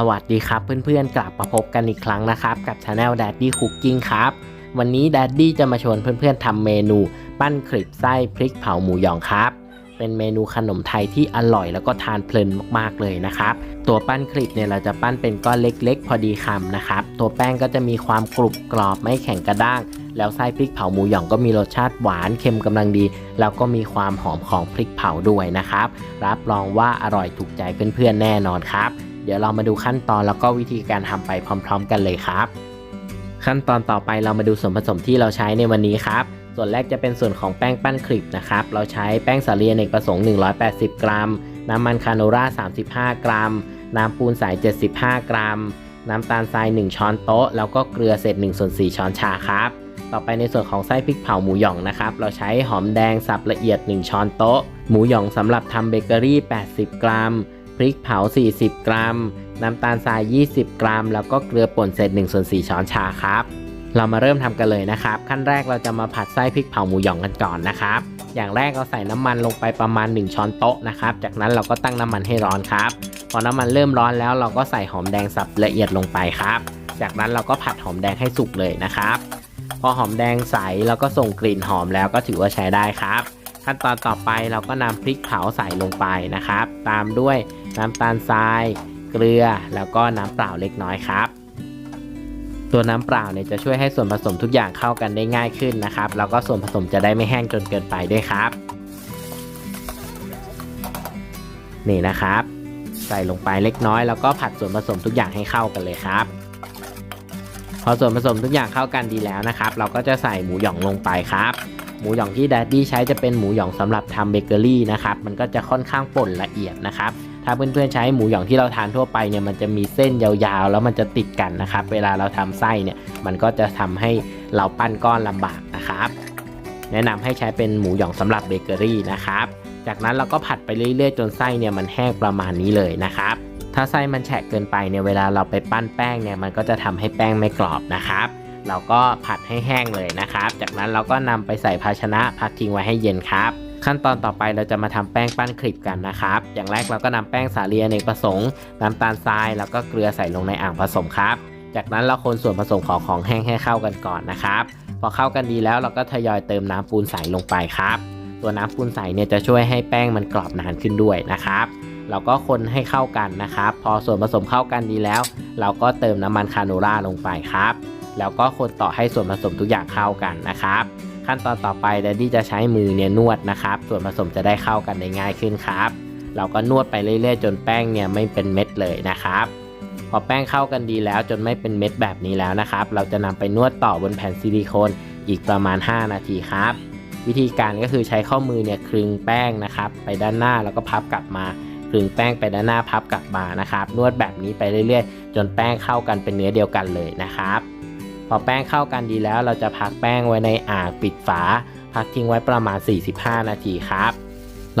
สวัสดีครับเพื่อนๆ กลับมาพบกันอีกครั้งนะครับ กับช anel Daddy Cooking ครับ วันนี้ Daddy จะมาชวนเพื่อนๆทำเมนูปั้นคลิปไส้พริกเผาหมูหยองครับ เป็นเมนูขนมไทยที่อร่อยแล้วก็ทานเพลินมากๆเลยนะครับ ตัวปั้นคลิปเนี่ยเราจะปั้นเป็นก้อนเล็กๆ พอดีคำนะครับ ตัวแป้งก็จะมีความกรุบกรอบไม่แข็งกระด้าง แล้วไส้พริกเผาหมูหยองก็มีรสชาติหวานเค็มกำลังดี แล้วก็มีความหอมของพริกเผาด้วยนะครับ รับรองว่าอร่อยถูกใจเพื่อนๆแน่นอนครับ เดี๋ยวเรามาดูขั้นตอนแล้วก็วิธีการทำไปพร้อม ๆ กันเลยครับ ขั้นตอนต่อไปเรามาดูส่วนผสมที่เราใช้ในวันนี้ครับ ส่วนแรกจะเป็นส่วนของแป้งปั้นคลิปนะครับ เราใช้แป้งสาลีอเนกประสงค์ 180 กรัม น้ำมันคาโนรา 35 กรัม น้ำปูนใส75 กรัม น้ำตาลทราย 1 ช้อนโต๊ะ แล้วก็เกลือเศษ1ส่วน4ช้อนชาครับต่อไปในส่วนของไส้พริกเผาหมูหยองนะครับ เราใช้หอมแดงสับละเอียด 1 ช้อนโต๊ะ หมูหยองสำหรับทำเบเกอรี่ 80 กรัม พริกเผา 40 กรัม น้ำตาลทราย 20 กรัม แล้วก็เกลือป่นเศษ1ส่วน4ช้อนชาครับ เรามาเริ่มทำกันเลยนะครับ ขั้นแรกเราจะมาผัดไส้พริกเผาหมูหยองกันก่อนนะครับ อย่างแรกเราใส่น้ำมันลงไปประมาณ 1 ช้อนโต๊ะนะครับ จากนั้นเราก็ตั้งน้ำมันให้ร้อนครับ พอน้ำมันเริ่มร้อนแล้วเราก็ใส่หอมแดงสับละเอียดลงไปครับ จากนั้นเราก็ผัดหอมแดงให้สุกเลยนะครับ พอหอมแดงใสแล้วก็ส่งกลิ่นหอมแล้วก็ถือว่าใช้ได้ครับ ขั้นตอนต่อไปเราก็นำพริกเผาใส่ลงไปนะครับ ตามด้วยน้ำตาลทราย เกลือ แล้วก็น้ำเปล่าเล็กน้อยครับ ตัวน้ำเปล่าเนี่ยจะช่วยให้ส่วนผสมทุกอย่างเข้ากันได้ง่ายขึ้นนะครับ แล้วก็ส่วนผสมจะได้ไม่แห้งจนเกินไปด้วยครับ นี่นะครับ ใส่ลงไปเล็กน้อย แล้วก็ผัดส่วนผสมทุกอย่างให้เข้ากันเลยครับ พอส่วนผสมทุกอย่างเข้ากันดีแล้วนะครับ เราก็จะใส่หมูหยองลงไปครับ หมูหยองที่แดดดี้ใช้จะเป็นหมูหยองสำหรับทำเบเกอรี่นะครับมันก็จะค่อนข้างป่นละเอียดนะครับถ้าเพื่อนๆใช้หมูหยองที่เราทานทั่วไปเนี่ยมันจะมีเส้นยาวๆ แล้วมันจะติดกันนะครับ เวลาเราทำไส้เนี่ยมันก็จะทำให้เราปั้นก้อนลำบากนะครับ แนะนำให้ใช้เป็นหมูหยองสำหรับเบเกอรี่นะครับจากนั้นเราก็ผัดไปเรื่อยๆ จนไส้เนี่ยมันแห้งประมาณนี้เลยนะครับ ถ้าไส้มันแฉะเกินไปเนี่ยเวลาเราไปปั้นแป้งเนี่ยมันก็จะทำให้แป้งไม่กรอบนะครับ เราก็ผัดให้แห้งเลยนะครับ จากนั้นเราก็นำไปใส่ภาชนะพักทิ้งไว้ให้เย็นครับ ขั้นตอนต่อไปเราจะมาทำแป้งปั้นคลิปกันนะครับ อย่างแรกเราก็นำแป้งสาลีอเนกประสงค์น้ำตาลทรายแล้วก็เกลือใส่ลงในอ่างผสมครับ จากนั้นเราคนส่วนผสมของของแห้งให้เข้ากันก่อนนะครับ พอเข้ากันดีแล้วเราก็ทยอยเติมน้ำปูนใสลงไปครับ ตัวน้ำปูนใสเนี่ยจะช่วยให้แป้งมันกรอบนานขึ้นด้วยนะครับเราก็คนให้เข้ากันนะครับ พอส่วนผสมเข้ากันดีแล้ว เราก็เติมน้ำมันคาโนราลงไปครับ แล้วก็คนต่อให้ส่วนผสมทุกอย่างเข้ากันนะครับ ขั้นตอนต่อไปแดดดี้จะใช้มือเนี่ยนวดนะครับ ส่วนผสมจะได้เข้ากันได้ง่ายขึ้นครับ เราก็นวดไปเรื่อยๆ จนแป้งเนี่ยไม่เป็นเม็ดเลยนะครับ พอแป้งเข้ากันดีแล้วจนไม่เป็นเม็ดแบบนี้แล้วนะครับ เราจะนำไปนวดต่อบนแผ่นซิลิโคนอีกประมาณ 5 นาทีครับ วิธีการก็คือใช้ข้อมือเนี่ยคลึงแป้งนะครับ ไปด้านหน้าแล้วก็พับกลับมาคลึงแป้งไปด้านหน้าพับกลับมานะครับ นวดแบบนี้ไปเรื่อยๆ จนแป้งเข้ากันเป็นเนื้อเดียวกันเลยนะครับ พอแป้งเข้ากันดีแล้วเราจะพักแป้งไว้ในอ่างปิดฝา พักทิ้งไว้ประมาณ 45 นาทีครับ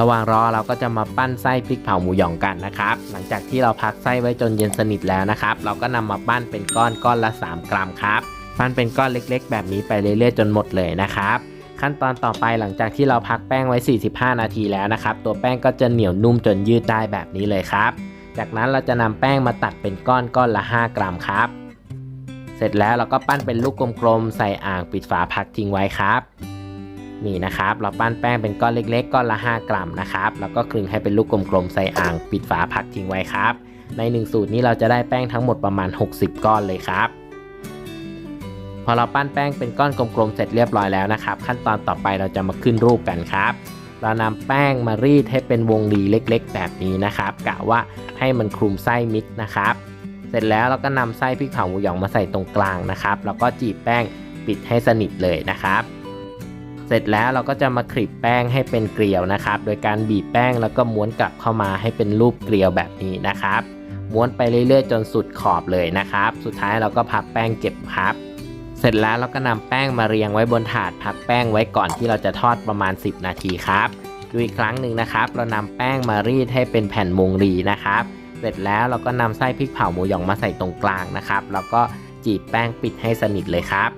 ระหว่างรอเราก็จะมาปั้นไส้พริกเผาหมูหยองกันนะครับ หลังจากที่เราพักไส้ไว้จนเย็นสนิทแล้วนะครับ เราก็นำมาปั้นเป็นก้อนก้อนละ 3 กรัมครับ ปั้นเป็นก้อนเล็ก ๆ แบบนี้ไปเรื่อยๆจนหมดเลยนะครับขั้นตอนต่อไปหลังจากที่เราพักแป้งไว้ 45 นาทีแล้วนะครับ ตัวแป้งก็จะเหนียวนุ่มจนยืดได้แบบนี้เลยครับ จากนั้นเราจะนำแป้งมาตัดเป็นก้อนก้อนละ 5 กรัมครับ เสร็จแล้วเราก็ปั้นเป็นลูกกลมๆ ใส่อ่างปิดฝาพักทิ้งไว้ครับ นี่นะครับ เราปั้นแป้งเป็นก้อนเล็กๆ ก้อนละ 5 กรัมนะครับ แล้วก็คลึงให้เป็นลูกกลมๆ ใส่อ่างปิดฝาพักทิ้งไว้ครับ ใน 1 สูตรนี้เราจะได้แป้งทั้งหมดประมาณ 60 ก้อนเลยครับ พอเราปั้นแป้งเป็นก้อนกลมๆ เสร็จเรียบร้อยแล้วนะครับ ขั้นตอนต่อไปเราจะมาขึ้นรูปกันครับเรานำแป้งมารีดให้เป็นวงรีเล็กๆ แบบนี้นะครับ กะว่าให้มันคลุมไส้มิดนะครับ ร็จแล้วเราก็นำไส้พริกเผาหมูหยองมาใส่ตรงกลางนะครับ แล้วก็จีบแป้งปิดให้สนิทเลยนะครับ เสร็จแล้วเราก็จะมาคลิปแป้งให้เป็นเกลียวนะครับ โดยการบีบแป้งแล้วก็ม้วนกลับเข้ามาให้เป็นรูปเกลียวแบบนี้นะครับ ม้วนไปเรื่อยๆ จนสุดขอบเลยนะครับ สุดท้ายเราก็พับแป้งเก็บครับ เสร็จแล้วเราก็นำแป้งมาเรียงไว้บนถาดพักแป้งไว้ก่อนที่เราจะทอดประมาณ 10 นาทีครับดูอีกครั้งหนึ่งนะครับ เรานำแป้งมารีดให้เป็นแผ่นมงรีนะครับ ร็จแล้วเราก็นำไส้พริกเผาหมูหยองมาใส่ตรงกลางนะครับ แล้วก็จีบแป้งปิดให้สนิทเลยครับ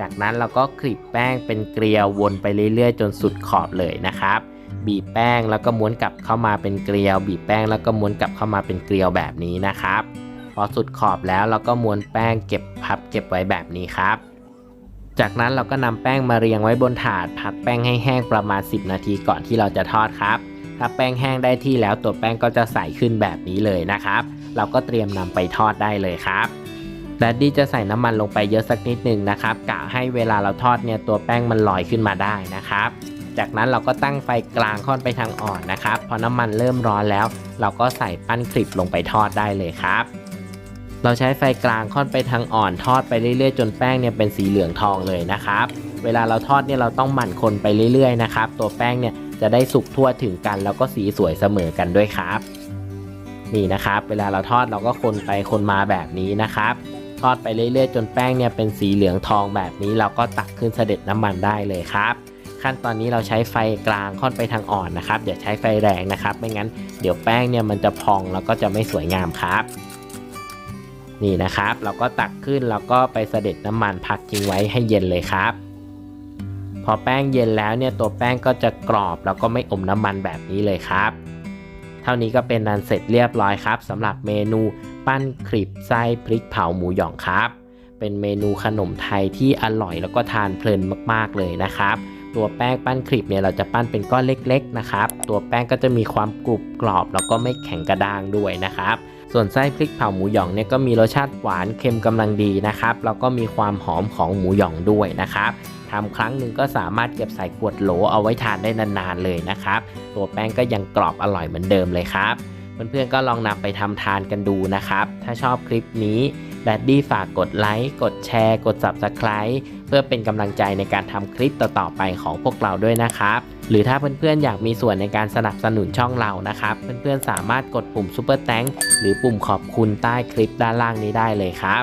จากนั้นเราก็คลิปแป้งเป็นเกลียววนไปเรื่อยๆ จนสุดขอบเลยนะครับ บีบแป้งแล้วก็ม้วนกลับเข้ามาเป็นเกลียว บีบแป้งแล้วก็ม้วนกลับเข้ามาเป็นเกลียวแบบนี้นะครับ พอสุดขอบแล้วเราก็ม้วนแป้งเก็บพับเก็บไว้แบบนี้ครับจากนั้นเราก็นำแป้งมาเรียงไว้บนถาดพักแป้งให้แห้งประมาณ 10 นาทีก่อนที่เราจะทอดครับ ถ้าแป้งแห้งได้ที่แล้วตัวแป้งก็จะใสขึ้นแบบนี้เลยนะครับ เราก็เตรียมนำไปทอดได้เลยครับแดดดี้จะใส่น้ำมันลงไปเยอะสักนิดหนึ่งนะครับกะให้เวลาเราทอดเนี่ยตัวแป้งมันลอยขึ้นมาได้นะครับ จากนั้นเราก็ตั้งไฟกลางค่อนไปทางอ่อนนะครับ พอน้ำมันเริ่มร้อนแล้ว เราก็ใส่ปั้นคลิปลงไปทอดได้เลยครับ เราใช้ไฟกลางค่อนไปทางอ่อนทอดไปเรื่อยๆ จนแป้งเนี่ยเป็นสีเหลืองทองเลยนะครับ เวลาเราทอดเนี่ยเราต้องหมั่นคนไปเรื่อยๆนะครับ ตัวแป้งเนี่ย จะได้สุกทั่วถึงกัน แล้วก็สีสวยเสมอกันด้วยครับ นี่นะครับ เวลาเราทอดเราก็คนไปคนมาแบบนี้นะครับ ทอดไปเรื่อยๆ จนแป้งเนี่ยเป็นสีเหลืองทองแบบนี้ เราก็ตักขึ้นเสด็จน้ำมันได้เลยครับขั้นตอนนี้เราใช้ไฟกลางค่อนไปทางอ่อนนะครับอย่าใช้ไฟแรงนะครับ ไม่งั้นเดี๋ยวแป้งเนี่ยมันจะพองแล้วก็จะไม่สวยงามครับ นี่นะครับ เราก็ตักขึ้นแล้วก็ไปเสด็จน้ำมันพักทิ้งไว้ให้เย็นเลยครับ พอแป้งเย็นแล้วเนี่ยตัวแป้งก็จะกรอบแล้วก็ไม่อมน้ำมันแบบนี้เลยครับ เท่านี้ก็เป็นนันเสร็จเรียบร้อยครับสำหรับเมนูปั้นคลิปไส้พริกเผาหมูหยองครับ เป็นเมนูขนมไทยที่อร่อยแล้วก็ทานเพลินมากๆเลยนะครับ ตัวแป้งปั้นคลิปเนี่ยเราจะปั้นเป็นก้อนเล็ก ๆนะครับ ตัวแป้งก็จะมีความกรุบกรอบแล้วก็ไม่แข็งกระด้างด้วยนะครับส่วนไส้พริกเผาหมูหยองเนี่ยก็มีรสชาติหวานเค็มกำลังดีนะครับแล้วก็มีความหอมของหมูหยองด้วยนะครับ ทำครั้งหนึ่งก็สามารถเก็บใส่ขวดโหลเอาไว้ทานได้นานๆเลยนะครับ ตัวแป้งก็ยังกรอบอร่อยเหมือนเดิมเลยครับเพื่อนๆก็ลองนำไปทำทานกันดูนะครับ ถ้าชอบคลิปนี้แดดดี้ฝากกดไลค์ กดแชร์ กด Subscribe เพื่อเป็นกำลังใจในการทำคลิปต่อๆไปของพวกเราด้วยนะครับ หรือถ้าเพื่อนๆอยากมีส่วนในการสนับสนุนช่องเรานะครับ เพื่อนๆสามารถกดปุ่ม Super Thank หรือปุ่มขอบคุณใต้คลิปด้านล่างนี้ได้เลยครับ